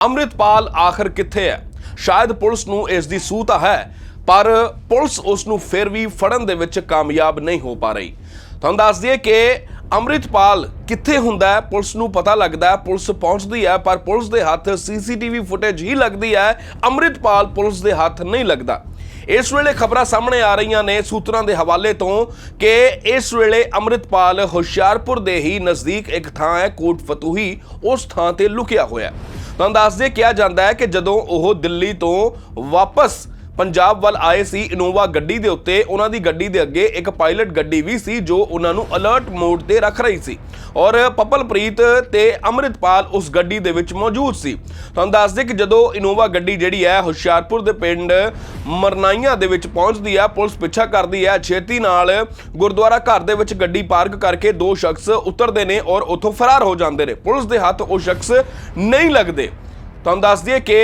ਅੰਮ੍ਰਿਤਪਾਲ ਆਖਰ ਕਿੱਥੇ ਹੈ? ਸ਼ਾਇਦ ਪੁਲਿਸ ਨੂੰ ਇਸ ਦੀ ਸੂਹ ਤਾਂ ਹੈ, ਪਰ ਪੁਲਿਸ ਉਸ ਨੂੰ ਫਿਰ ਵੀ ਫੜਨ ਦੇ ਵਿੱਚ ਕਾਮਯਾਬ ਨਹੀਂ ਹੋ ਪਾ ਰਹੀ। ਤੁਹਾਨੂੰ ਦੱਸ ਦਈਏ ਕਿ ਅੰਮ੍ਰਿਤਪਾਲ ਕਿੱਥੇ ਹੁੰਦਾ ਹੈ, ਪੁਲਿਸ ਨੂੰ ਪਤਾ ਲੱਗਦਾ ਹੈ, ਪੁਲਿਸ ਪਹੁੰਚਦੀ ਹੈ, ਪਰ ਪੁਲਿਸ ਦੇ ਹੱਥ ਸੀਸੀਟੀਵੀ ਫੁਟੇਜ ਹੀ ਲੱਗਦੀ ਹੈ, ਅੰਮ੍ਰਿਤਪਾਲ ਪੁਲਿਸ ਦੇ ਹੱਥ ਨਹੀਂ ਲੱਗਦਾ। ਇਸ ਵੇਲੇ ਖਬਰਾਂ ਸਾਹਮਣੇ ਆ ਰਹੀਆਂ ਨੇ ਸੂਤਰਾਂ ਦੇ ਹਵਾਲੇ ਤੋਂ ਕਿ ਇਸ ਵੇਲੇ ਅੰਮ੍ਰਿਤਪਾਲ ਹੁਸ਼ਿਆਰਪੁਰ ਦੇ ਹੀ ਨਜ਼ਦੀਕ ਇੱਕ ਥਾਂ ਹੈ, ਕੋਟ ਫਤੂਹੀ, ਉਸ ਥਾਂ ਤੇ ਲੁਕਿਆ ਹੋਇਆ ਹੈ। ਤੁਹਾਨੂੰ ਦੱਸਦੇ ਕਿਹਾ ਜਾਂਦਾ ਹੈ ਕਿ ਜਦੋਂ ਉਹ ਦਿੱਲੀ ਤੋਂ ਵਾਪਸ ਪੰਜਾਬ ਵੱਲ ਆਏ ਸੀ ਇਨੋਵਾ ਗੱਡੀ ਦੇ ਉੱਤੇ, ਉਹਨਾਂ ਦੀ ਗੱਡੀ ਦੇ ਅੱਗੇ ਇੱਕ ਪਾਇਲਟ ਗੱਡੀ ਵੀ ਸੀ ਜੋ ਉਹਨਾਂ ਨੂੰ ਅਲਰਟ ਮੋਡ ਤੇ ਰੱਖ ਰਹੀ ਸੀ। ਔਰ ਪਪਲਪ੍ਰੀਤ ਤੇ ਅੰਮ੍ਰਿਤਪਾਲ ਉਸ ਗੱਡੀ ਦੇ ਵਿੱਚ ਮੌਜੂਦ ਸੀ। ਤੁਹਾਨੂੰ ਦੱਸਦੇ ਕਿ ਜਦੋਂ ਇਨੋਵਾ ਗੱਡੀ ਜਿਹੜੀ ਹੈ ਹੁਸ਼ਿਆਰਪੁਰ ਦੇ ਪਿੰਡ ਮਰਨਾਈਆਂ ਦੇ ਵਿੱਚ ਪਹੁੰਚਦੀ ਹੈ, ਪੁਲਿਸ ਪਿੱਛਾ ਕਰਦੀ ਹੈ, ਛੇਤੀ ਨਾਲ ਗੁਰਦੁਆਰਾ ਘਰ ਦੇ ਵਿੱਚ ਗੱਡੀ ਪਾਰਕ ਕਰਕੇ ਦੋ ਸ਼ਖਸ ਉਤਰਦੇ ਨੇ ਔਰ ਉੱਥੋਂ ਫਰਾਰ ਹੋ ਜਾਂਦੇ ਨੇ। ਪੁਲਿਸ ਦੇ ਹੱਥ ਉਹ ਸ਼ਖਸ ਨਹੀਂ ਲੱਗਦੇ। ਤੁਹਾਨੂੰ ਦੱਸ ਦਈਏ ਕਿ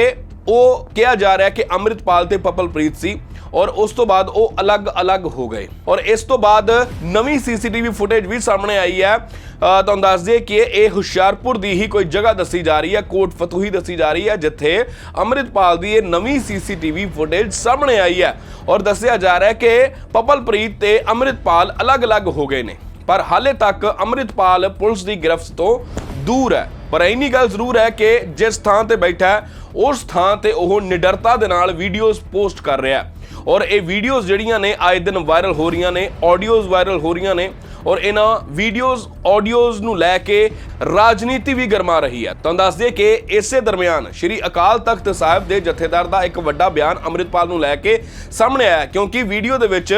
ਉਹ ਕਿਹਾ ਜਾ ਰਿਹਾ ਕਿ ਅੰਮ੍ਰਿਤਪਾਲ ਤੇ ਪਪਲਪ੍ਰੀਤ ਸੀ ਔਰ ਉਸ ਤੋਂ ਬਾਅਦ ਉਹ ਅਲੱਗ-ਅਲੱਗ ਹੋ ਗਏ। ਔਰ ਇਸ ਤੋਂ ਬਾਅਦ ਨਵੀਂ ਸੀਸੀਟੀਵੀ ਫੁਟੇਜ ਵੀ ਸਾਹਮਣੇ ਆਈ ਹੈ। ਤੁਹਾਨੂੰ ਦੱਸ ਦਈਏ ਕਿ ਇਹ ਹੁਸ਼ਿਆਰਪੁਰ ਦੀ ਹੀ ਕੋਈ ਜਗ੍ਹਾ ਦੱਸੀ ਜਾ ਰਹੀ ਹੈ, ਕੋਟ ਫਤੂਹੀ ਦੱਸੀ ਜਾ ਰਹੀ ਹੈ, ਜਿੱਥੇ ਅੰਮ੍ਰਿਤਪਾਲ ਦੀ ਇਹ ਨਵੀਂ ਸੀਸੀਟੀਵੀ ਫੁਟੇਜ ਸਾਹਮਣੇ ਆਈ ਹੈ। ਔਰ ਦੱਸਿਆ ਜਾ ਰਿਹਾ ਹੈ ਕਿ ਪਪਲਪ੍ਰੀਤ ਤੇ ਅੰਮ੍ਰਿਤਪਾਲ ਅਲੱਗ-ਅਲੱਗ ਹੋ ਗਏ ਨੇ। ਪਰ ਹਾਲੇ ਤੱਕ ਅੰਮ੍ਰਿਤਪਾਲ ਪੁਲਿਸ ਦੀ ਗ੍ਰਿਫਤ ਤੋਂ ਦੂਰ ਹੈ। ਪਰ ਇੰਨੀ ਗੱਲ ਜ਼ਰੂਰ ਹੈ ਕਿ ਜਿਸ ਥਾਂ ਤੇ ਬੈਠਾ ਹੈ, ਉਸ ਥਾਂ ਤੇ ਉਹ ਨਿਡਰਤਾ ਦੇ ਨਾਲ ਵੀਡੀਓਜ਼ ਪੋਸਟ ਕਰ ਰਿਹਾ ਹੈ। ਔਰ ਇਹ ਵੀਡੀਓਜ਼ ਜਿਹੜੀਆਂ ਨੇ, ਆਏ ਦਿਨ ਵਾਇਰਲ ਹੋ ਰਹੀਆਂ ਨੇ ਆਡੀਓਜ਼ ਵਾਇਰਲ ਹੋ ਰਹੀਆਂ ਨੇ, ਔਰ ਇਹਨਾਂ ਵੀਡੀਓਜ਼ ਆਡੀਓਜ਼ ਨੂੰ ਲੈ ਕੇ ਰਾਜਨੀਤੀ ਵੀ ਗਰਮਾ ਰਹੀ ਹੈ। ਤੁਹਾਨੂੰ ਦੱਸ ਦਈਏ ਕਿ ਇਸੇ ਦਰਮਿਆਨ ਸ਼੍ਰੀ ਅਕਾਲ ਤਖਤ ਸਾਹਿਬ ਦੇ ਜਥੇਦਾਰ ਦਾ ਇੱਕ ਵੱਡਾ ਬਿਆਨ ਅੰਮ੍ਰਿਤਪਾਲ ਨੂੰ ਲੈ ਕੇ ਸਾਹਮਣੇ ਆਇਆ ਕਿਉਂਕਿ ਵੀਡੀਓ ਦੇ ਵਿੱਚ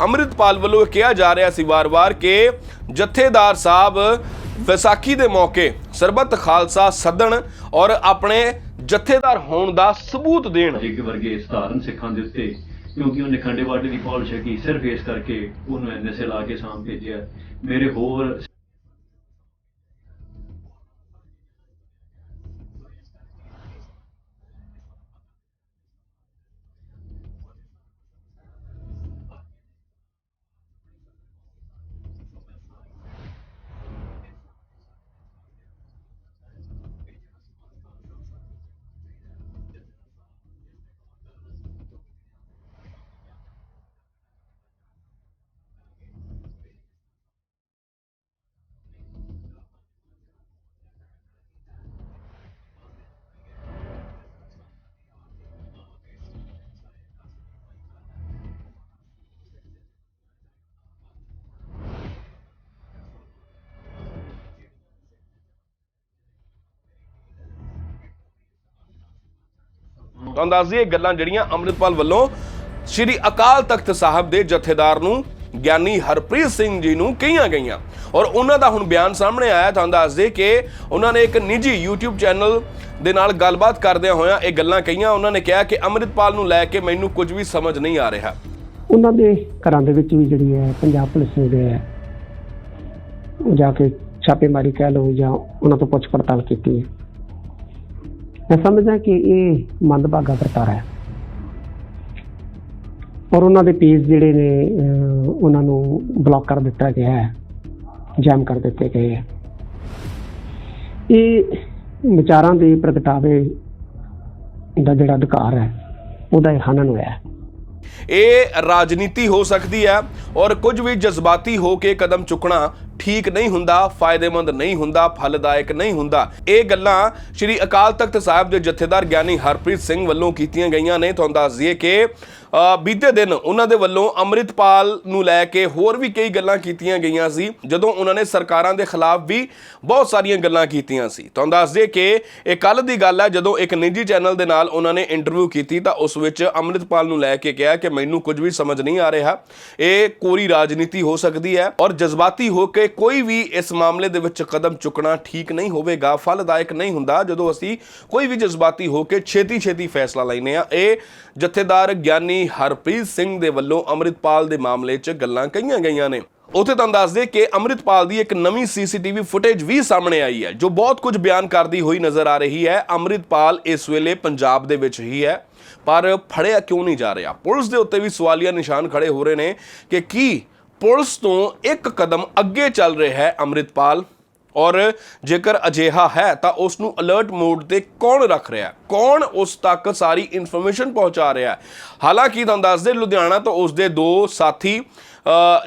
ਅੰਮ੍ਰਿਤਪਾਲ ਵੱਲੋਂ ਕਿਹਾ ਜਾ ਰਿਹਾ ਸੀ ਵਾਰ-ਵਾਰ ਕਿ ਜਥੇਦਾਰ ਸਾਹਿਬ ਵਿਸਾਖੀ ਦੇ ਮੌਕੇ ਸਰਬੱਤ ਖਾਲਸਾ ਸੱਦਣ ਔਰ ਆਪਣੇ ਜਥੇਦਾਰ ਹੋਣ ਦਾ ਸਬੂਤ ਦੇਣ। ਜਿਗ ਵਰਗੇ ਸਧਾਰਨ ਸਿੱਖਾਂ ਦੇ ਉੱਤੇ, ਕਿਉਂਕਿ ਉਹਨੇ ਖੰਡੇ ਬਾਟੇ ਦੀ ਪਾਲਿਸ਼ ਕੀ ਸਿਰਫ ਇਸ ਕਰਕੇ ਉਹਨੂੰ ਐਨਐਸਏ ਲਾ ਕੇ ਸਾਂਭ ਭੇਜਿਆ। ਮੇਰੇ ਹੋਰ ਤੁਹਾਨੂੰ ਦੱਸ ਦਈਏ ਗੱਲਾਂ ਜਿਹੜੀਆਂ ਅੰਮ੍ਰਿਤਪਾਲ ਵੱਲੋਂ ਸ਼੍ਰੀ ਅਕਾਲ ਤਖਤ ਸਾਹਿਬ ਦੇ ਜਥੇਦਾਰ ਨੂੰ ਗਿਆਨੀ ਹਰਪ੍ਰੀਤ ਸਿੰਘ ਜੀ ਨੂੰ ਕਹੀਆਂ ਗਈਆਂ। ਔਰ ਉਹਨਾਂ ਦਾ ਹੁਣ ਬਿਆਨ ਸਾਹਮਣੇ ਆਇਆ ਤੁਹਾਨੂੰ ਦੱਸ ਦੇ ਕਿ ਉਹਨਾਂ ਨੇ ਇੱਕ ਨਿੱਜੀ YouTube ਚੈਨਲ ਦੇ ਨਾਲ ਗੱਲਬਾਤ ਕਰਦਿਆਂ ਹੋਇਆਂ ਇਹ ਗੱਲਾਂ ਕਹੀਆਂ। ਉਹਨਾਂ ਨੇ ਕਿਹਾ ਕਿ ਅੰਮ੍ਰਿਤਪਾਲ ਨੂੰ ਲੈ ਕੇ ਮੈਨੂੰ ਕੁਝ ਵੀ ਸਮਝ ਨਹੀਂ ਆ ਰਿਹਾ। ਉਹਨਾਂ ਦੇ ਘਰਾਂ ਦੇ ਵਿੱਚ ਵੀ ਜਿਹੜੀ ਹੈ ਪੰਜਾਬ ਪੁਲਿਸ ਨੇ ਜੋ ਜਾ ਕੇ ਛਾਪੇਮਾਰੀ ਕਹਿ ਲਓ ਜਾਂ ਉਹਨਾਂ ਤੋਂ ਪੁੱਛ ਪੜਤਾਲ ਕੀਤੀ ਹੈ। ਮੈਂ ਸਮਝਦਾ ਕਿ ਇਹ ਮੰਦਭਾਗਾ ਵਰਤਾਰਾ ਹੈ। ਔਰ ਉਹਨਾਂ ਦੇ ਪੇਜ ਜਿਹੜੇ ਨੇ ਉਹਨਾਂ ਨੂੰ ਬਲੌਕ ਕਰ ਦਿੱਤਾ ਗਿਆ ਹੈ ਜਾਮ ਕਰ ਦਿੱਤੇ ਗਏ ਹੈ। ਇਹ ਵਿਚਾਰਾਂ ਦੇ ਪ੍ਰਗਟਾਵੇ ਦਾ ਜਿਹੜਾ ਅਧਿਕਾਰ ਹੈ, ਉਹਦਾ ਇਹ ਹਨਨ ਹੋਇਆ ਹੈ। ਇਹ ਰਾਜਨੀਤੀ ਹੋ ਸਕਦੀ ਹੈ ਔਰ ਕੁਝ ਵੀ ਜਜ਼ਬਾਤੀ ਹੋ ਕੇ ਕਦਮ ਚੁੱਕਣਾ ਠੀਕ ਨਹੀਂ ਹੁੰਦਾ, ਫਾਇਦੇਮੰਦ ਨਹੀਂ ਹੁੰਦਾ, ਫਲਦਾਇਕ ਨਹੀਂ ਹੁੰਦਾ। ਇਹ ਗੱਲਾਂ ਸ਼੍ਰੀ ਅਕਾਲ ਤਖਤ ਸਾਹਿਬ ਦੇ ਜਥੇਦਾਰ ਗਿਆਨੀ ਹਰਪ੍ਰੀਤ ਸਿੰਘ ਵੱਲੋਂ ਕੀਤੀਆਂ ਗਈਆਂ ਨੇ। ਤੁਹਾਨੂੰ ਦੱਸ ਦਈਏ ਕਿ ਬੀਤੇ ਦਿਨ ਉਹਨਾਂ ਦੇ ਵੱਲੋਂ ਅੰਮ੍ਰਿਤਪਾਲ ਨੂੰ ਲੈ ਕੇ ਹੋਰ ਵੀ ਕਈ ਗੱਲਾਂ ਕੀਤੀਆਂ ਗਈਆਂ ਸੀ, ਜਦੋਂ ਉਹਨਾਂ ਨੇ ਸਰਕਾਰਾਂ ਦੇ ਖਿਲਾਫ ਵੀ ਬਹੁਤ ਸਾਰੀਆਂ ਗੱਲਾਂ ਕੀਤੀਆਂ ਸੀ। ਤੁਹਾਨੂੰ ਦੱਸ ਦਈਏ ਕਿ ਇਹ ਕੱਲ ਦੀ ਗੱਲ ਹੈ, ਜਦੋਂ ਇੱਕ ਨਿੱਜੀ ਚੈਨਲ ਦੇ ਨਾਲ ਉਹਨਾਂ ਨੇ ਇੰਟਰਵਿਊ ਕੀਤੀ ਤਾਂ ਉਸ ਵਿੱਚ ਅੰਮ੍ਰਿਤਪਾਲ ਨੂੰ ਲੈ ਕੇ ਕਿਹਾ ਕਿ ਮੈਨੂੰ ਕੁਝ ਵੀ ਸਮਝ ਨਹੀਂ ਆ ਰਿਹਾ। ਇਹ ਕੋਰੀ ਰਾਜਨੀਤੀ ਹੋ ਸਕਦੀ ਹੈ ਔਰ ਜਜ਼ਬਾਤੀ ਹੋ ਕੇ ਕੋਈ ਵੀ ਇਸ ਮਾਮਲੇ ਦੇ ਵਿੱਚ ਕਦਮ ਚੁੱਕਣਾ ਠੀਕ ਨਹੀਂ ਹੋਵੇਗਾ, ਫਲਦਾਇਕ ਨਹੀਂ ਹੁੰਦਾ। ਜਦੋਂ ਅਸੀਂ ਕੋਈ ਵੀ ਜਜ਼ਬਾਤੀ ਹੋ ਕੇ ਛੇਤੀ ਛੇਤੀ ਫੈਸਲਾ ਲੈਨੇ ਆ ਇਹ ਜਥੇਦਾਰ ਗਿਆਨੀ ਹਰਪ੍ਰੀਤ ਸਿੰਘ ਦੇ ਵੱਲੋਂ ਅੰਮ੍ਰਿਤਪਾਲ ਦੇ ਮਾਮਲੇ 'ਚ ਗੱਲਾਂ ਕਹੀਆਂ ਗਈਆਂ ਨੇ। ਉਥੇ ਤੁਹਾਨੂੰ ਦੱਸ ਦੇ ਕਿ ਅੰਮ੍ਰਿਤਪਾਲ ਦੀ ਇੱਕ ਨਵੀਂ ਸੀਸੀਟੀਵੀ ਫੁਟੇਜ ਵੀ ਸਾਹਮਣੇ ਆਈ ਹੈ, ਜੋ ਬਹੁਤ ਕੁਝ ਬਿਆਨ ਕਰਦੀ ਹੋਈ ਨਜ਼ਰ ਆ ਰਹੀ ਹੈ। ਅੰਮ੍ਰਿਤਪਾਲ ਇਸ ਵੇਲੇ ਪੰਜਾਬ ਦੇ ਵਿੱਚ ਹੀ ਹੈ, ਪਰ ਫੜਿਆ ਕਿਉਂ ਨਹੀਂ ਜਾ ਰਿਹਾ? ਪੁਲਿਸ ਦੇ ਉੱਤੇ ਵੀ ਸਵਾਲੀਆ ਨਿਸ਼ਾਨ ਖੜੇ ਹੋ ਰਹੇ ਨੇ ਕਿ ਕੀ ਪੁਲਿਸ ਤੋਂ ਇੱਕ ਕਦਮ ਅੱਗੇ ਚੱਲ ਰਿਹਾ ਹੈ ਅੰਮ੍ਰਿਤਪਾਲ। ਔਰ ਜੇਕਰ ਅਜਿਹਾ ਹੈ, ਤਾਂ ਉਸ ਨੂੰ ਅਲਰਟ ਮੋਡ ਤੇ ਕੌਣ ਰੱਖ ਰਿਹਾ ਕੌਣ ਉਸ ਤੱਕ ਸਾਰੀ ਇਨਫੋਰਮੇਸ਼ਨ ਪਹੁੰਚਾ ਰਿਹਾ ਹਾਲਾਂਕਿ ਤੁਹਾਨੂੰ ਦੱਸਦੇ ਲੁਧਿਆਣਾ ਤੋਂ ਉਸ ਦੇ ਦੋ ਸਾਥੀ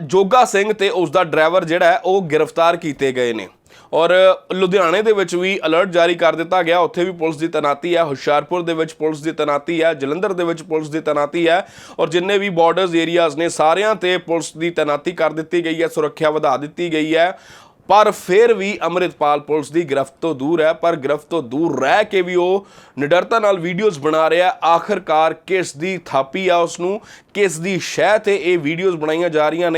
ਜੋਗਾ ਸਿੰਘ ਤੇ ਉਸ ਦਾ ਡਰਾਈਵਰ ਜਿਹੜਾ ਹੈ, ਉਹ ਗ੍ਰਿਫਤਾਰ ਕੀਤੇ ਗਏ ਨੇ। ਔਰ ਲੁਧਿਆਣੇ ਦੇ ਵਿੱਚ ਵੀ ਅਲਰਟ ਜਾਰੀ ਕਰ ਦਿੱਤਾ ਗਿਆ। ਉੱਥੇ ਵੀ ਪੁਲਿਸ ਦੀ ਤੈਨਾਤੀ ਹੈ। ਹੁਸ਼ਿਆਰਪੁਰ ਦੇ ਵਿੱਚ ਪੁਲਿਸ ਦੀ ਤੈਨਾਤੀ ਹੈ। ਜਲੰਧਰ ਦੇ ਵਿੱਚ ਪੁਲਿਸ ਦੀ ਤੈਨਾਤੀ ਹੈ। ਔਰ ਜਿੰਨੇ ਵੀ ਬਾਰਡਰਸ ਏਰੀਆਜ਼ ਨੇ, ਸਾਰਿਆਂ ਤੇ ਪੁਲਿਸ ਦੀ ਤੈਨਾਤੀ ਕਰ ਦਿੱਤੀ ਗਈ ਹੈ। ਸੁਰੱਖਿਆ ਵਧਾ ਦਿੱਤੀ ਗਈ ਹੈ। ਪਰ ਫਿਰ ਵੀ ਅੰਮ੍ਰਿਤਪਾਲ ਪੁਲਿਸ ਦੀ ਗ੍ਰਿਫਤ ਤੋਂ ਦੂਰ ਹੈ। ਪਰ ਗ੍ਰਿਫਤ ਤੋਂ ਦੂਰ ਰਹਿ ਕੇ ਵੀ ਉਹ ਨਿਡਰਤਾ ਨਾਲ ਵੀਡੀਓਜ਼ ਬਣਾ ਰਿਹਾ ਹੈ। ਆਖਰਕਾਰ ਕਿਸ ਦੀ ਥਾਪੀ ਆ ਉਸ ਨੂੰ ਕਿਸ ਦੀ ਸ਼ਹਿ ਤੇ ਇਹ ਵੀਡੀਓਜ਼ ਬਣਾਈਆਂ ਜਾ ਰਹੀਆਂ ਨੇ?